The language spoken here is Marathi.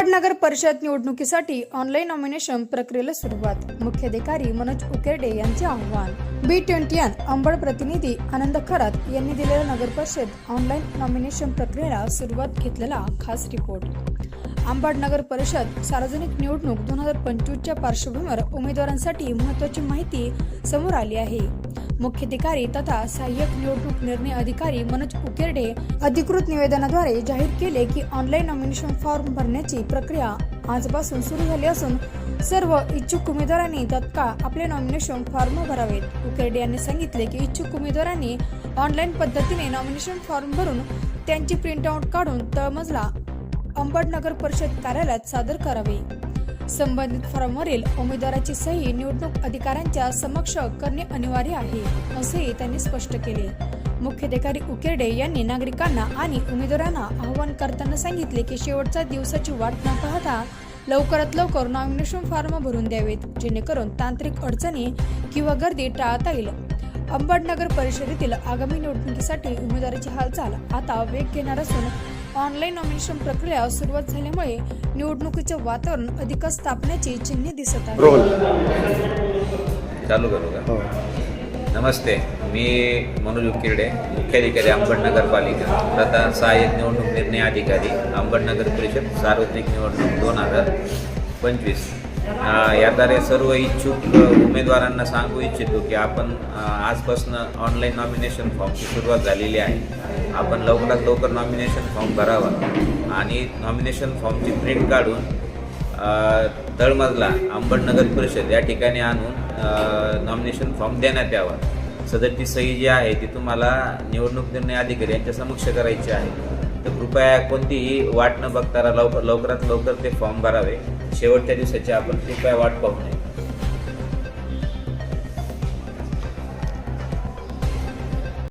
परिषद निवडणुकीसाठी ऑनलाईन नॉमिनेशन प्रक्रियेला सुरुवात. मुख्याधिकारी मनोज उकेरडे यांचे आव्हान. बी ट्वेंटी अंबड प्रतिनिधी आनंद खरात यांनी दिलेल्या नगर परिषद ऑनलाईन नॉमिनेशन प्रक्रियेला सुरुवात घेतलेला खास रिपोर्ट अंबड नगर परिषद सार्वजनिक निवडणूक दोन हजार पंचवीसच्या पार्श्वभूमीवर उमेदवारांसाठी महत्वाची माहिती समोर आली आहे. मुख्याधिकारी तथा सहाय्यक निवडणूक निर्णय अधिकारी मनोज उकेर्डे अधिकृत निवेदनाद्वारे जाहीर केले की ऑनलाईन नॉमिनेशन फॉर्म भरण्याची प्रक्रिया आजपासून सुरू झाली असून सर्व इच्छुक उमेदवारांनी तत्काळ आपले नॉमिनेशन फॉर्म भरावेत. उकेर्डे यांनी सांगितले की इच्छुक उमेदवारांनी ऑनलाईन पद्धतीने नॉमिनेशन फॉर्म भरून त्यांची प्रिंटआउट काढून तळमजला अंबड नगर परिषद कार्यालयात सादर करावे. संबंधित फॉर्मवरील उमेदवाराची सही निवडणूक अधिकाऱ्यांच्या समक्ष करणे अनिवार्य आहे असेही त्यांनी स्पष्ट केले. मुख्याधिकारी उकेर्डे यांनी नागरिकांना आणि उमेदवारांना आवाहन करताना सांगितले की शेवटच्या दिवसाची वाट न पाहता लवकरात लवकर नॉमिनेशन फॉर्म भरून द्यावेत जेणेकरून तांत्रिक अडचणी किंवा गर्दी टाळता येईल. अंबड नगर परिषदेतील आगामी निवडणुकीसाठी उमेदवाराची हालचाल आता वेग घेणार असून ऑनलाईन नॉमिनेशन प्रक्रिया सुरुवात झाल्यामुळे निवडणुकीचे वातावरण अधिकच तापण्याची चिन्हे दिसत रोल चालू करू का? हो. नमस्ते. मी मनोज उकिरडे मुख्याधिकारी अंबड नगरपालिका. तथा सहाय्यक निवडणूक निर्णय अधिकारी अंबड नगर परिषद सार्वत्रिक निवडणूक दोन हजार पंचवीस. याद्वारे सर्व इच्छुक उमेदवारांना सांगू इच्छितो की आपण आजपासून ऑनलाईन नॉमिनेशन फॉर्मची सुरुवात झालेली आहे. आपण लवकरात लवकर नॉमिनेशन फॉर्म भरावा आणि नॉमिनेशन फॉर्मची प्रिंट काढून तळमजला अंबड नगर परिषद या ठिकाणी आणून नॉमिनेशन फॉर्म देण्यात यावा. सदरची सही जी आहे ती तुम्हाला निवडणूक निर्णय अधिकारी यांच्या समक्ष करायची आहे. तर कृपया कोणतीही वाट न बघता लवकर लवकरात लवकर ते फॉर्म भरावे. शेवटच्या दिवसाची आपण कृपया वाट पाहू नये.